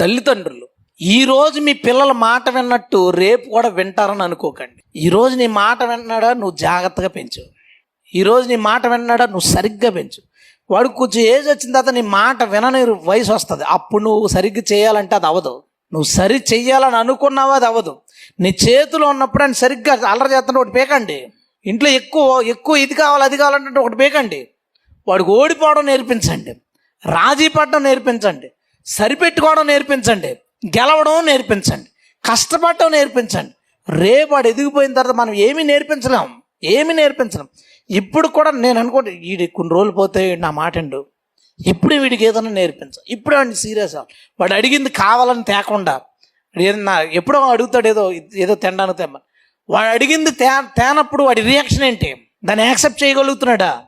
తల్లిదండ్రులు ఈ రోజు మీ పిల్లల మాట విన్నట్టు రేపు కూడా వింటారని అనుకోకండి. ఈరోజు నీ మాట విన్నాడా నువ్వు జాగ్రత్తగా పెంచు. ఈ రోజు నీ మాట విన్నాడా నువ్వు సరిగ్గా పెంచు. వాడు కొంచెం ఏజ్ వచ్చిన తర్వాత నీ మాట వినని వయసు వస్తుంది. అప్పుడు నువ్వు సరిగ్గా చేయాలంటే అది అవ్వదు. నువ్వు సరి చెయ్యాలని అనుకున్నావా? అది అవ్వదు. నీ చేతిలో ఉన్నప్పుడు ఆయన సరిగ్గా అల్లరి చేస్తున్న ఒకటి పేకండి. ఇంట్లో ఎక్కువ ఎక్కువ ఇది కావాలి అది కావాలంటే ఒకటి పేకండి. వాడికి ఓడిపోవడం నేర్పించండి. రాజీ పడడం నేర్పించండి. సరిపెట్టుకోవడం నేర్పించండి. గెలవడం నేర్పించండి. కష్టపడటం నేర్పించండి. రేపు వాడు ఎదిగిపోయిన తర్వాత మనం ఏమీ నేర్పించలేం. ఏమి నేర్పించలేం. ఇప్పుడు కూడా నేను అనుకోండి వీడి కొన్ని రోజులు పోతే నా మాట విండు. ఇప్పుడు వీడికి ఏదైనా నేర్పించ. ఇప్పుడు వాడిని సీరియస్ వాడు అడిగింది కావాలని తేకుండా ఏదన్నా ఎప్పుడో అడుగుతాడు ఏదో ఏదో తినడానికి తెమ్మని వాడు అడిగింది తే తేనప్పుడు వాడి రియాక్షన్ ఏంటి? దాన్ని యాక్సెప్ట్ చేయగలుగుతున్నాడా?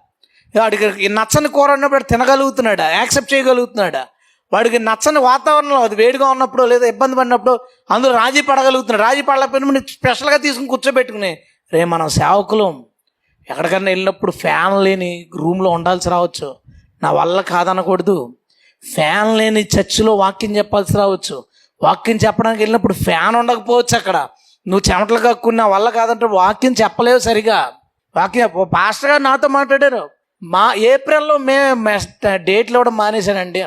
వాడికి నచ్చని కూర ఉన్నప్పుడు తినగలుగుతున్నాడా? యాక్సెప్ట్ చేయగలుగుతున్నాడా? వాడికి నచ్చని వాతావరణంలో అది వేడిగా ఉన్నప్పుడు లేదా ఇబ్బంది పడినప్పుడు అందులో రాజీ పడగలుగుతున్నాడు. రాజీ పడలేకపోయినప్పుడు స్పెషల్గా తీసుకుని కూర్చోబెట్టుకుని రే మనం సేవకులం. ఎక్కడికన్నా వెళ్ళినప్పుడు ఫ్యాన్ లేని రూమ్లో ఉండాల్సి రావచ్చు. నా వల్ల కాదనకూడదు. ఫ్యాన్ లేని చర్చిలో వాక్యం చెప్పాల్సి రావచ్చు. వాక్యం చెప్పడానికి వెళ్ళినప్పుడు ఫ్యాన్ ఉండకపోవచ్చు అక్కడ. నువ్వు చెమటలు కక్కుని నా వల్ల కాదంటే వాక్యం చెప్పలేవు సరిగా. వాక్యం పాస్టర్ గారు నాతో మాట్లాడారు. మా ఏప్రిల్లో మే డేట్లు ఇవ్వడం మానేశానండి.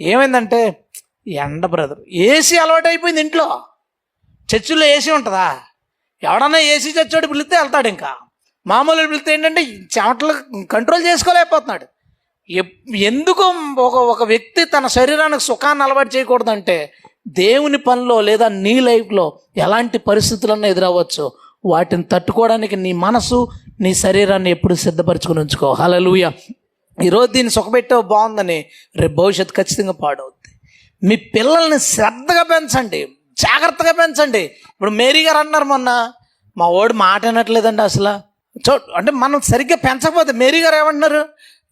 ఏమైందంటే ఎండ బ్రదర్ ఏసీ అలవాటు అయిపోయింది ఇంట్లో. చర్చిలో ఏసీ ఉంటుందా? ఎవడన్నా ఏసీ చచ్చోడు పిలిస్తే వెళ్తాడు ఇంకా. మామూలు పిలిస్తే ఏంటంటే చెమటలు కంట్రోల్ చేసుకోలేకపోతున్నాడు. ఎందుకు ఒక ఒక వ్యక్తి తన శరీరానికి సుఖాన్ని అలవాటు చేయకూడదంటే దేవుని పనిలో లేదా నీ లైఫ్లో ఎలాంటి పరిస్థితులన్నా ఎదురవ్వచ్చు. వాటిని తట్టుకోవడానికి నీ మనసు నీ శరీరాన్ని ఎప్పుడు సిద్ధపరచుకుని ఉంచుకో. హలలుయ ఈరోజు దీన్ని సుఖపెట్టే బాగుందని రేపు భవిష్యత్తు ఖచ్చితంగా పాడవుద్ది. మీ పిల్లల్ని శ్రద్ధగా పెంచండి జాగ్రత్తగా పెంచండి. ఇప్పుడు మేరీ గారు అన్నారు మొన్న మా ఓడి మాట వినట్లేదండి అసలు. చో అంటే మనం సరిగ్గా పెంచకపోతే మేరీ గారు ఏమంటున్నారు?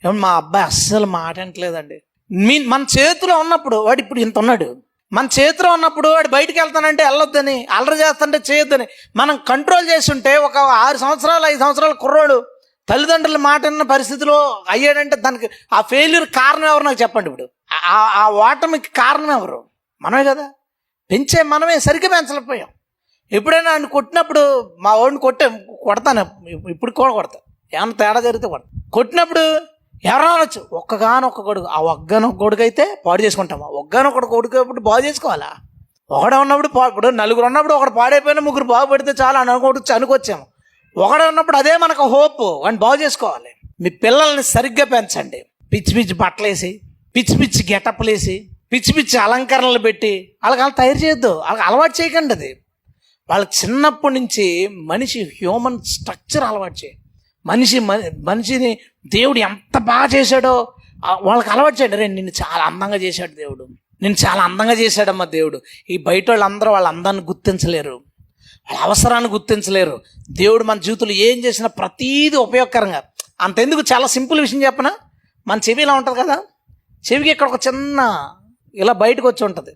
మా అబ్బాయి అస్సలు మాట వినట్లేదండి. మీ మన చేతిలో ఉన్నప్పుడు వాడు ఇప్పుడు ఇంత ఉన్నాడు. మన చేతిలో ఉన్నప్పుడు వాడు బయటికి వెళ్తానంటే వెళ్ళొద్దని అల్లరి చేస్తుంటే చేయొద్దని మనం కంట్రోల్ చేసి ఉంటే ఒక ఆరు సంవత్సరాలు ఐదు సంవత్సరాలు కుర్రోడు తల్లిదండ్రుల మాట అన్న పరిస్థితిలో అయ్యాడంటే దానికి ఆ ఫెయిల్యూర్ కారణం ఎవరు నాకు చెప్పండి ఇప్పుడు. ఆ- ఆ ఓటమికి కారణం ఎవరు? మనమే కదా. పెంచే మనమే సరిగ్గా పెంచలేకపోయాం. ఎప్పుడైనా ఆయన కొట్టినప్పుడు మా వాడిని కొట్టే కొడతాను. ఇప్పుడు కూడా కొడతాను ఏమైనా తేడా జరిగితే కొడతా. కొట్టినప్పుడు ఎవరైనా అనొచ్చు. ఒక్కగానొక్క కొడుకు. ఆ ఒక్కగానొక్క కొడుకు అయితే పాడు చేసుకుంటాము ఒక్కగానొక్క కొడుకు అప్పుడు బాగు చేసుకోవాలా? ఒకడే ఉన్నప్పుడు పా ఇప్పుడు నలుగురు ఉన్నప్పుడు ఒకడు పాడైపోయినా ముగ్గురు బాగుపడితే చాలా అనుకోవచ్చు అనుకొచ్చాము ఒకడు ఉన్నప్పుడు అదే మనకు హోప్. అని బాగు చేసుకోవాలి. మీ పిల్లల్ని సరిగ్గా పెంచండి. పిచ్చి పిచ్చి బట్టలేసి పిచ్చి పిచ్చి గెటప్లేసి పిచ్చి పిచ్చి అలంకరణలు పెట్టి వాళ్ళకి అలా తయారు చేయొద్దు. వాళ్ళకి అలవాటు చేయకండి అది. వాళ్ళకి చిన్నప్పటి నుంచి మనిషి హ్యూమన్ స్ట్రక్చర్ అలవాటు చేయి. మనిషి మ- మనిషిని దేవుడు ఎంత బాగా చేశాడో వాళ్ళకి అలవాటు చేయండి. రే నిన్ను చాలా అందంగా చేశాడు దేవుడు. నేను చాలా అందంగా చేశాడమ్మా దేవుడు. ఈ బయట వాళ్ళందరూ వాళ్ళ అందాన్ని గుర్తించలేరు. వాళ్ళ అవసరాన్ని గుర్తించలేరు. దేవుడు మన జీవితంలో ఏం చేసినా ప్రతీది ఉపయోగకరంగా. అంతెందుకు? చాలా సింపుల్ విషయం చెప్పనా? మన చెవి ఇలా ఉంటుంది కదా? చెవికి ఇక్కడ ఒక చిన్న ఇలా బయటకు వచ్చి ఉంటుంది.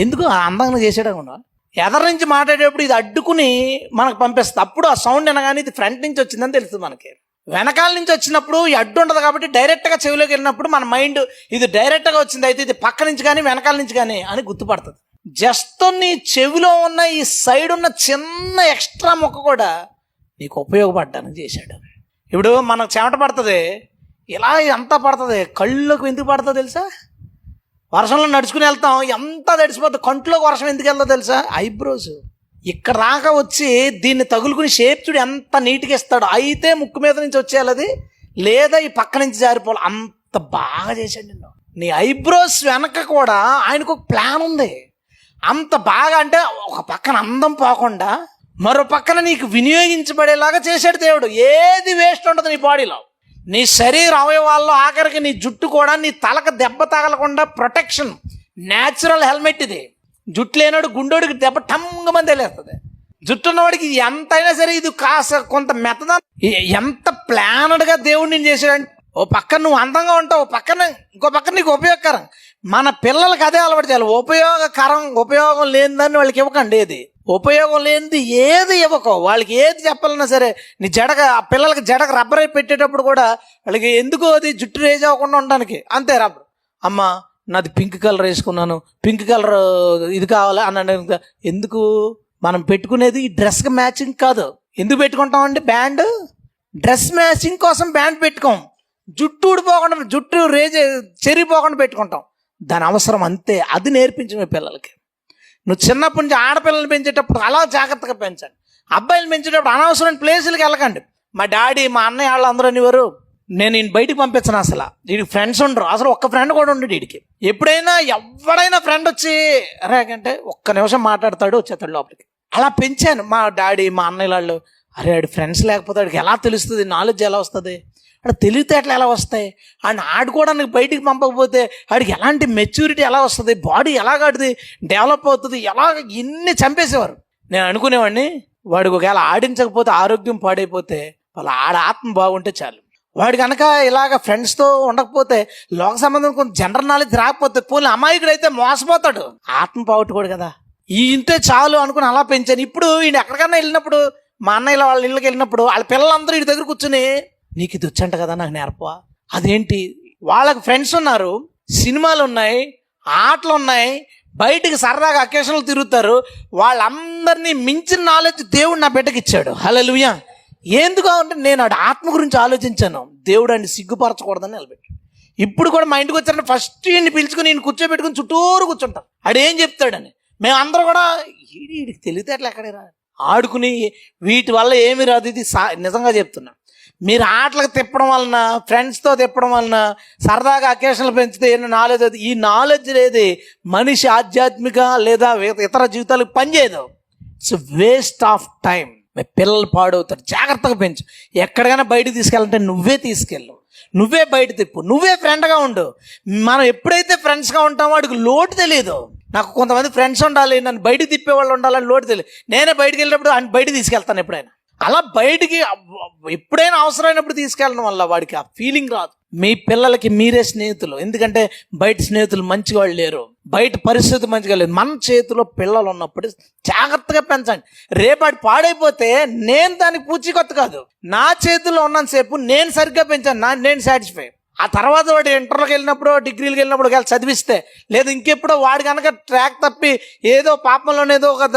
ఎందుకు? ఆ అందంగా చేసాడు కూడా. ఎదరి నుంచి మాట్లాడేటప్పుడు ఇది అడ్డుకుని మనకు పంపిస్తుంది. అప్పుడు ఆ సౌండ్ అనగానే ఇది ఫ్రంట్ నుంచి వచ్చిందని తెలుస్తుంది మనకి. వెనకాల నుంచి వచ్చినప్పుడు ఈ అడ్డు ఉండదు కాబట్టి డైరెక్ట్గా చెవిలోకి వెళ్ళినప్పుడు మన మైండ్ ఇది డైరెక్ట్గా వచ్చింది అయితే ఇది పక్క నుంచి కానీ వెనకాల నుంచి కానీ అని గుర్తుపడుతుంది. జస్ట్ నీ చెవిలో ఉన్న ఈ సైడ్ ఉన్న చిన్న ఎక్స్ట్రా మొక్క కూడా నీకు ఉపయోగపడడానికి చేశాడు. ఇప్పుడు మనకు చెమట పడుతుంది. ఇలా ఎంత పడుతుంది? కళ్ళకు ఎందుకు పడుతుందో తెలుసా? వర్షంలో నడుచుకుని వెళ్తాం. ఎంత తడిసిపోతుంది కంట్లోకి వర్షం ఎందుకు వెళ్తుందో తెలుసా? ఐబ్రోస్ ఇక్కడ రాక వచ్చి దీన్ని తగులుకుని షేప్ చూడు ఎంత నీట్గా ఇస్తాడు. అయితే ముక్కు మీద నుంచి వచ్చేయాలది లేదా ఈ పక్క నుంచి జారిపోవాలి. అంత బాగా చేశాడు నిన్ను. నీ ఐబ్రోస్ వెనక కూడా ఆయనకు ఒక ప్లాన్ ఉంది. అంత బాగా అంటే ఒక పక్కన అందం పోకుండా మరో పక్కన నీకు వినియోగించబడేలాగా చేశాడు దేవుడు. ఏది వేస్ట్ ఉండదు నీ బాడీలో నీ శరీర అవయవాల్లో ఆఖరికి నీ జుట్టు కూడా నీ తలకు దెబ్బ తగలకుండా ప్రొటెక్షన్ న్యాచురల్ హెల్మెట్ ఇది. జుట్టు లేనాడు గుండోడికి దెబ్బ టంగమని తెలియస్తుంది జుట్టు ఉన్నవాడికి ఎంతైనా సరే ఇది కాస్త కొంత మెత్తదా ఎంత ప్లానడ్గా దేవుడు నేను చేశాడంటే ఓ పక్కన నువ్వు అందంగా ఉంటావు పక్కన ఇంకో పక్కన నీకు ఉపయోగకరం. మన పిల్లలకి అదే అలవాటు చేయాలి. ఉపయోగకరం ఉపయోగం లేనిదాన్ని వాళ్ళకి ఇవ్వకండి ఏది. ఉపయోగం లేనిది ఏది ఇవ్వకో. వాళ్ళకి ఏది చెప్పాలన్నా సరే నీ జడక ఆ పిల్లలకి జడగ రబ్బర్ పెట్టేటప్పుడు కూడా వాళ్ళకి ఎందుకో అది జుట్టు రేజ్ అవ్వకుండా ఉండడానికి. అంతే రబ్బర్. అమ్మ నాది పింక్ కలర్ వేసుకున్నాను. పింక్ కలర్ ఇది కావాలి అని ఎందుకు? మనం పెట్టుకునేది ఈ డ్రెస్కి మ్యాచింగ్ కాదు. ఎందుకు పెట్టుకుంటామండి బ్యాండ్? డ్రెస్ మ్యాచింగ్ కోసం బ్యాండ్ పెట్టుకోం. జుట్టు ఊడిపోకుండా జుట్టు రేజ్ చెరిగిపోకుండా పెట్టుకుంటాం. దాని అవసరం అంతే. అది నేర్పించు మీ పిల్లలకి. నువ్వు చిన్నప్పటి నుంచి ఆడపిల్లల్ని పెంచేటప్పుడు అలా జాగ్రత్తగా పెంచండి. అబ్బాయిలు పెంచేటప్పుడు అనవసరమైన ప్లేసులకి వెళ్ళకండి. మా డాడీ మా అన్నయ్య వాళ్ళు అందరూ అనేవారు నేను ఈయన బయటికి పంపించను అసలు. వీడికి ఫ్రెండ్స్ ఉండరు. అసలు ఒక్క ఫ్రెండ్ కూడా ఉండడు వీడికి ఎప్పుడైనా ఎవడైనా ఫ్రెండ్ వచ్చి రేకంటే ఒక్క నిమిషం మాట్లాడతాడు వచ్చేతాడు లోపలికి. అలా పెంచాను మా డాడీ మా అన్నయ్య వాళ్ళు. అరే ఆడు ఫ్రెండ్స్ లేకపోతే ఆడికి ఎలా తెలుస్తుంది? నాలెడ్జ్ ఎలా వస్తుంది? అక్కడ తెలివితేటలు ఎలా వస్తాయి? ఆయన ఆడుకోవడానికి బయటికి పంపకపోతే ఆడికి ఎలాంటి మెచ్యూరిటీ ఎలా వస్తుంది? బాడీ ఎలాగది డెవలప్ అవుతుంది? ఎలా ఇన్ని చంపేసేవారు. నేను అనుకునేవాడిని వాడికి ఒకవేళ ఆడించకపోతే ఆరోగ్యం పాడైపోతే వాళ్ళ ఆడ ఆత్మ బాగుంటే చాలు. వాడు కనుక ఇలాగ ఫ్రెండ్స్తో ఉండకపోతే లోక సంబంధం కొంత జనరల్ నాలెడ్జ్ రాకపోతే పోనీ అమాయకుడు అయితే మోసపోతాడు. ఆత్మ పోగొట్టుకోడు కదా. ఈ ఇంతే చాలు అనుకుని అలా పెంచాను. ఇప్పుడు ఈయన ఎక్కడికన్నా వెళ్ళినప్పుడు మా అన్నయ్య వాళ్ళ ఇళ్ళకి వెళ్ళినప్పుడు వాళ్ళ పిల్లలందరూ ఇటు దగ్గర కూర్చుని నీకు ఇది వచ్చంట కదా నాకు నేర్పవా? అదేంటి? వాళ్ళకి ఫ్రెండ్స్ ఉన్నారు సినిమాలు ఉన్నాయి ఆటలు ఉన్నాయి బయటికి సరదాగా అకేషన్లు తిరుగుతారు. వాళ్ళందరినీ మించిన నాలెడ్జ్ దేవుడు నా బిడ్డకి ఇచ్చాడు. హలో ఎందుకు అంటే నేను ఆడు ఆత్మ గురించి ఆలోచించాను. దేవుడు అండి సిగ్గుపరచకూడదని నిలబెట్టి ఇప్పుడు కూడా మా ఇంటికి వచ్చారంటే ఫస్ట్ ఈయన్ని పిలుచుకుని నేను కూర్చోబెట్టుకుని చుట్టూరు కూర్చుంటాం. ఆడు ఏం చెప్తాడని. మేమందరూ కూడా ఈడికి తెలివితేటలు ఎక్కడే రా ఆడుకుని వీటి వల్ల ఏమి రాదు ఇది సా నిజంగా చెప్తున్నా. మీరు ఆటలకు తిప్పడం వలన ఫ్రెండ్స్తో తిప్పడం వలన సరదాగా అకేషన్లు పెంచితే ఎన్నో నాలెడ్జ్ అవుతుంది ఈ నాలెడ్జ్ అనేది మనిషి ఆధ్యాత్మిక లేదా ఇతర జీవితాలకు పనిచేయదు ఇట్స్ వేస్ట్ ఆఫ్ టైం మీ పిల్లలు పాడవుతారు. జాగ్రత్తగా పెంచు. ఎక్కడికైనా బయటకు తీసుకెళ్ళాలంటే నువ్వే తీసుకెళ్ళు. నువ్వే బయట తిప్పు. నువ్వే ఫ్రెండ్గా ఉండు. మనం ఎప్పుడైతే ఫ్రెండ్స్గా ఉంటామో వాడికి లోటు తెలియదు నాకు కొంతమంది ఫ్రెండ్స్ ఉండాలి నన్ను బయటకు తిప్పేవాళ్ళు ఉండాలని లోటు తెలియదు నేనే బయటికి వెళ్ళినప్పుడు ఆయన బయటికి తీసుకెళ్తాను ఎప్పుడైనా. అలా బయటికి ఎప్పుడైనా అవసరమైనప్పుడు తీసుకెళ్ళడం వల్ల వాడికి ఆ ఫీలింగ్ రాదు. మీ పిల్లలకి మీరే స్నేహితులు. ఎందుకంటే బయట స్నేహితులు మంచిగా వాళ్ళు లేరు. బయట పరిస్థితి మంచిగా లేదు. మన చేతిలో పిల్లలు ఉన్నప్పుడు జాగ్రత్తగా పెంచండి. రేపాటి పాడైపోతే నేను దానికి పూచికొత్త కాదు. నా చేతిలో ఉన్నంతసేపు నేను సరిగ్గా పెంచాను. నా నేను సాటిస్ఫై ఆ తర్వాత వాడు ఇంటర్లోకి వెళ్ళినప్పుడు డిగ్రీలకు వెళ్ళినప్పుడు ఒకవేళ చదివిస్తే లేదు ఇంకెప్పుడో వాడు కనుక ట్రాక్ తప్పి ఏదో పాపంలోనే ఏదో ఒక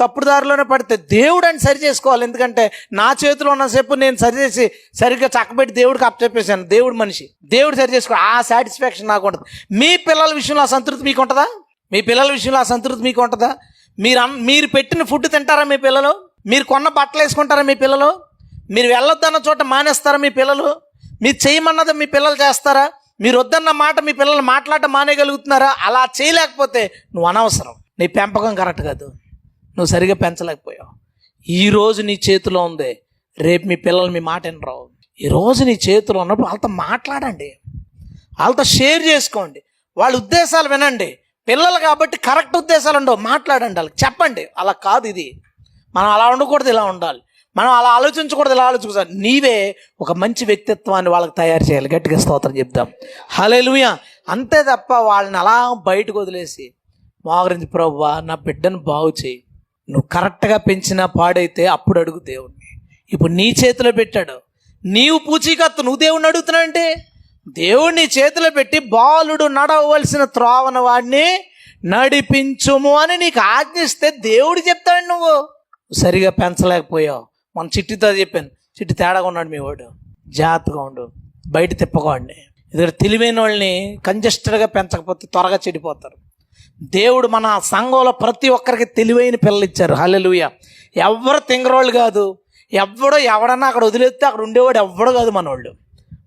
తప్పుడు దారిలోనే పడితే దేవుడు అని సరి చేసుకోవాలి. ఎందుకంటే నా చేతిలో ఉన్నసేపు నేను సరిచేసి సరిగ్గా చక్కబెట్టి దేవుడికి అప్పచెప్పేశాను దేవుడు మనిషి. దేవుడు సరి చేసుకో ఆ సాటిస్ఫాక్షన్ నాకు ఉంటుంది మీ పిల్లల విషయంలో ఆ సంతృప్తి మీకు ఉంటుందా? మీ పిల్లల విషయంలో ఆ సంతృప్తి మీకు ఉంటుందా? మీరు అన్- మీరు పెట్టిన ఫుడ్ తింటారా మీ పిల్లలు? మీరు కొన్న బట్టలు వేసుకుంటారా మీ పిల్లలు? మీరు వెళ్ళొద్దన్న చోట మానేస్తారా మీ పిల్లలు? మీరు చేయమన్నది మీ పిల్లలు చేస్తారా? మీరు వద్దన్న మాట మీ పిల్లలు మాట్లాడటం మానేయగలుగుతున్నారా? అలా చేయలేకపోతే నువ్వు అనవసరం. నీ పెంపకం కరెక్ట్ కాదు. నువ్వు సరిగా పెంచలేకపోయావు. ఈరోజు నీ చేతిలో ఉంది. రేపు మీ పిల్లలు మీ మాట వినరావు ఈరోజు నీ చేతిలో ఉన్నప్పుడు వాళ్ళతో మాట్లాడండి. వాళ్ళతో షేర్ చేసుకోండి. వాళ్ళ ఉద్దేశాలు వినండి. పిల్లలు కాబట్టి కరెక్ట్ ఉద్దేశాలు ఉండవు. మాట్లాడండి వాళ్ళకి. చెప్పండి. అలా కాదు ఇది. మనం అలా ఉండకూడదు ఇలా ఉండాలి. మనం అలా ఆలోచించకూడదు ఇలా ఆలోచించాలి నీవే ఒక మంచి వ్యక్తిత్వాన్ని వాళ్ళకి తయారు చేయాలి. గట్టిగా స్తోత్రం చెప్దాం. హలేలుయ అంతే తప్ప వాళ్ళని అలా బయటకు వదిలేసి మోగరించి ప్రభువా నా బిడ్డను బాగు చేయి. నువ్వు కరెక్ట్గా పెంచినా పాడైతే అప్పుడు అడుగు దేవుణ్ణి. ఇప్పుడు నీ చేతిలో పెట్టాడు. నీవు పూచీకత్తు నువ్వు దేవుణ్ణి అడుగుతున్నావంటే దేవుడు నీ చేతిలో పెట్టి బాలుడు నడవలసిన త్రోవన వాడిని నడిపించుము అని నీకు ఆజ్ఞిస్తే దేవుడు చెప్తాడు నువ్వు సరిగా పెంచలేకపోయావు. మన చిట్టితో చెప్పాను. చిట్టి తేడాగా ఉన్నాడు మీ వాడు. జాగ్రత్తగా ఉండు. బయట తిప్పకోండి ఇద్దరు తెలివైన వాళ్ళని కంజెస్టెడ్గా పెంచకపోతే త్వరగా చెడిపోతారు. దేవుడు మన సంఘంలో ప్రతి ఒక్కరికి తెలివైన పిల్లలు ఇచ్చారు. హల్లెలూయ. ఎవరు తింగరోళ్ళు కాదు. ఎవడో ఎవడన్నా అక్కడ వదిలేస్తే అక్కడ ఉండేవాడు ఎవడో కాదు మనోళ్ళు.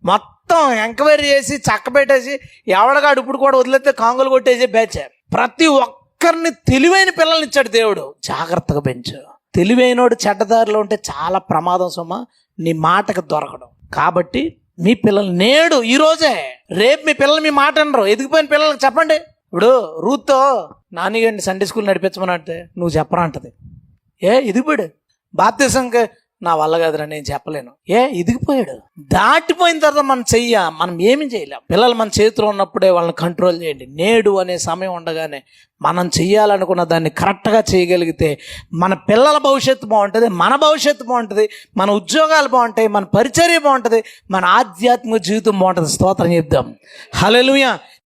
మొత్తం ఎంక్వైరీ చేసి చక్కబెట్టేసి ఎవడగాడు ఇప్పుడు కూడా వదిలేస్తే కాంగులు కొట్టేసి బ్యాచ్ ప్రతి ఒక్కరిని తెలివైన పిల్లల్ని ఇచ్చాడు దేవుడు. జాగ్రత్తగా పెంచు. తెలివైనోడు చెడ్డదారిలో ఉంటే చాలా ప్రమాదం సుమ. నీ మాటకు దొరకడం. కాబట్టి మీ పిల్లలు నేడు ఈరోజే రేపు మీ పిల్లలు మీ మాట అనరు. ఎదిగిపోయిన పిల్లలకు చెప్పండి. ఇప్పుడు రూత్తో నాన్నగారిని సండే స్కూల్ నడిపించమని అంటే నువ్వు చెప్పరా అంటది. ఏ ఎదిగిపోయాడు బాప్తీసంకి నా వల్ల కాదురా నేను చెప్పలేను. ఏ ఇదిగిపోయాడు. దాటిపోయిన తర్వాత మనం చెయ్య మనం ఏమి చేయలేం. పిల్లలు మన చేతిలో ఉన్నప్పుడే వాళ్ళని కంట్రోల్ చేయండి. నేడు అనే సమయం ఉండగానే మనం చెయ్యాలనుకున్న దాన్ని కరెక్ట్గా చేయగలిగితే మన పిల్లల భవిష్యత్తు బాగుంటుంది మన భవిష్యత్తు బాగుంటుంది మన ఉద్యోగాలు బాగుంటాయి మన పరిచర్య బాగుంటుంది మన ఆధ్యాత్మిక జీవితం బాగుంటుంది. స్తోత్రం చెప్దాం. హలో